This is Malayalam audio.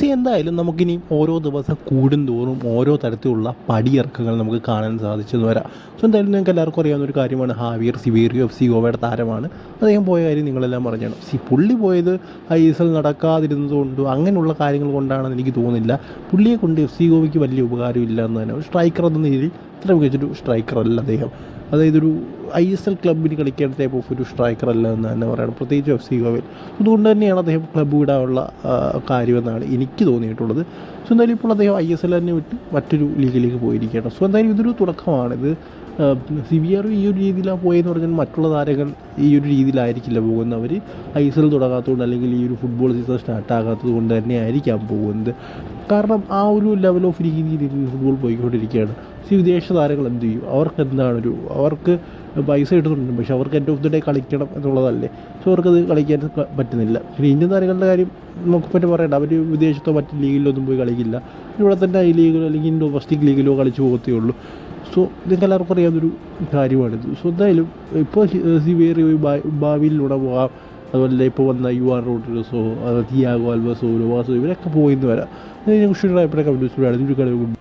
സി എന്തായാലും നമുക്കിനി ഓരോ ദിവസം കൂടുന്തോറും ഓരോ തരത്തിലുള്ള പടിയിറക്കങ്ങൾ നമുക്ക് കാണാൻ സാധിച്ചെന്ന് വരാം. സോ എന്തായാലും നിങ്ങൾക്ക് എല്ലാവർക്കും അറിയാവുന്ന ഒരു കാര്യമാണ്. ഹാവിയർ സിവേറിയോ എഫ് സി ഗോവയുടെ താരമാണ്. അദ്ദേഹം പോയ കാര്യം നിങ്ങളെല്ലാം പറഞ്ഞാണ് സി പുള്ളി പോയത് ഐ എസ് എൽ നടക്കാതിരുന്നതുകൊണ്ടോ അങ്ങനെയുള്ള കാര്യങ്ങൾ കൊണ്ടാണെന്ന് എനിക്ക് തോന്നുന്നില്ല. പുള്ളിയെ കൊണ്ട് എഫ് സി ഗോവയ്ക്ക് വലിയ ഉപകാരമില്ല എന്ന് തന്നെ. ഒരു സ്ട്രൈക്കർ എന്ന രീതിയിൽ ഇത്ര മികച്ചൊരു സ്ട്രൈക്കറല്ല അദ്ദേഹം. അതായത് ഒരു ഐ എസ് എൽ ക്ലബിന് കളിക്കേണ്ട ടൈപ്പ് ഓഫ് ഒരു സ്ട്രൈക്കറല്ല എന്ന് തന്നെ പറയണം. പ്രത്യേകിച്ച് എഫ് സി ഗോവയിൽ. അതുകൊണ്ട് തന്നെയാണ് അദ്ദേഹം ക്ലബ്ബ് വിടാനുള്ള കാര്യമെന്നാണ് എനിക്ക് തോന്നിയിട്ടുള്ളത്. സോ എന്തായാലും ഇപ്പോൾ അദ്ദേഹം ഐ എസ് എൽ തന്നെ വിട്ട് മറ്റൊരു ലീഗിലേക്ക് പോയിരിക്കുകയാണ്. സോ എന്തായാലും ഇതൊരു തുടക്കമാണിത്. സി ഈ ഒരു രീതിയിലാണ് പോയെന്ന് പറഞ്ഞാൽ മറ്റുള്ള താരങ്ങൾ ഈ ഒരു രീതിയിലായിരിക്കില്ല പോകുന്നത്. അവർ ഐ എസ് എൽ തുടങ്ങാത്തതുകൊണ്ട് അല്ലെങ്കിൽ ഈ ഒരു ഫുട്ബോൾ സീസൺ സ്റ്റാർട്ട് ആകാത്തത് കൊണ്ട് തന്നെ ആയിരിക്കാം പോകുന്നത്. കാരണം ആ ഒരു ലെവൽ ഓഫ് രീതിയിൽ ഫുട്ബോൾ പോയിക്കൊണ്ടിരിക്കുകയാണ്. പക്ഷേ വിദേശ താരങ്ങൾ എന്ത് ചെയ്യും? അവർക്ക് എന്താണ് ഒരു അവർക്ക് പൈസ കിട്ടുന്നുണ്ട്. പക്ഷെ അവർക്ക് എന്റെ ദി ഡേ കളിക്കണം എന്നുള്ളതല്ലേ. സോ അവർക്കത് കളിക്കാൻ പറ്റുന്നില്ല. പിന്നെ ഇന്ത്യൻ താരങ്ങളുടെ കാര്യം നമുക്ക് പറ്റി പറയണ്ട. അവർ വിദേശത്തോ മറ്റ് ലീഗിലൊന്നും പോയി കളിക്കില്ല. ഇവിടെ തന്നെ ഐ ലീഗിലോ അല്ലെങ്കിൽ ഡൊമസ്റ്റിക് ലീഗിലോ കളിച്ച് പോകത്തേ ഉള്ളൂ. സോ നിങ്ങൾക്കെല്ലാവർക്കും അറിയാവുന്നൊരു കാര്യമാണിത്. സോ എന്തായാലും ഇപ്പോൾ സി വേറെ ഭാവിയിലൂടെ പോകാം. അതുപോലെ ഇപ്പോൾ വന്ന യു ആർ റോഡ്രിഗസോ തിയാഗോ അൽബസോ ലോവാസോ ഇവരൊക്കെ പോയിന്ന് വരാം. ഇതിനെ കുറിച്ചുള്ള അഭിപ്രായം കമ്മ്യൂണിസ്റ്റ്